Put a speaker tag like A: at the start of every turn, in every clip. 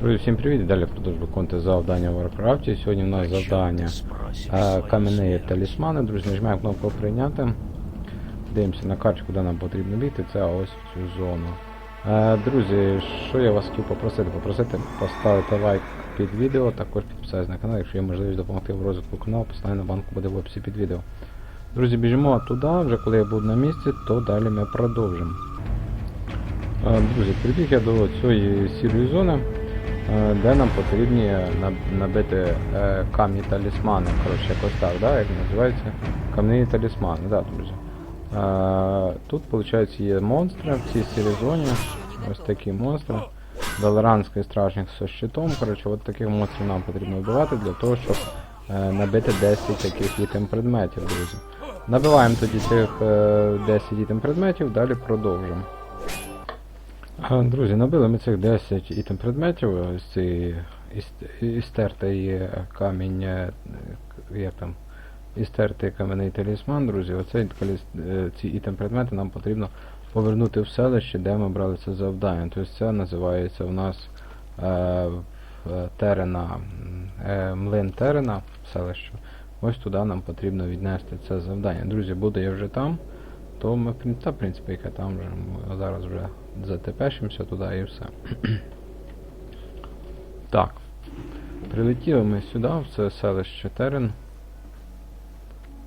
A: Друзі, всім привіт! Далі продовжую виконувати завдання в Warcraft. Сьогодні у нас завдання е, кам'яні талісмани. Друзі, нажимаємо кнопку прийняти. Дивимося на карту, куди нам потрібно бігти. Це ось в цю зону. Е, Друзі, що я вас хотів попросити? Попросити поставити лайк під відео, також підписатися на канал, якщо є можливість допомогти в розвитку каналу, посилання на банку буде в описі під відео. Друзі, біжимо туди, вже коли я буду на місці, то далі ми продовжимо. Е, Друзі, прибіг я до цієї сірої зони, де нам потрібні наб- набити е, камні талісмани. Коротше, якось так, да, як називається? Кам'яні талісмани, да, друзі. Е, Тут, виходить, є монстри в цій сірій зоні. Ось такі монстри. Долоранський стражник зі щитом. Коротше, от таких монстрів нам потрібно вбивати для того, щоб е, набити 10 таких ітем предметів, друзі. Набиваємо тоді цих е, 10 ітем предметів, далі продовжимо. Друзі, набили ми цих 10 ітем предметів з цієї істертий камінь, е, як там, істертий кам'яний талісман, друзі, оцей е, ці ітем предмети нам потрібно повернути в селище, де ми брали це завдання. Тобто це називається у нас е, Терена, е, млин Терена, селище. Ось туди нам потрібно віднести це завдання. Друзі, буде я вже там то ми, в та, в принципі, яке там вже, ми зараз вже затепешимося туди і все. так. Прилетіли ми сюди, в це селище Терен.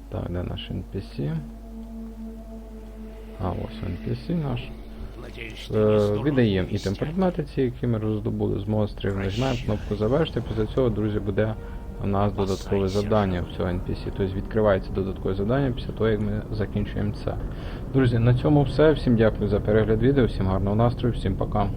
A: Так, де наш NPC? А, ось NPC наш. Е, віддаємо ітем предмети ці, які ми роздобули з монстрів, нажимаємо кнопку завершити, після цього, друзі, буде у нас додаткове завдання в цього NPC. Тобто відкривається додаткове завдання після того, як ми закінчуємо це. Друзі, на цьому все. Всім дякую за перегляд відео, всім гарного настрою, всім пока.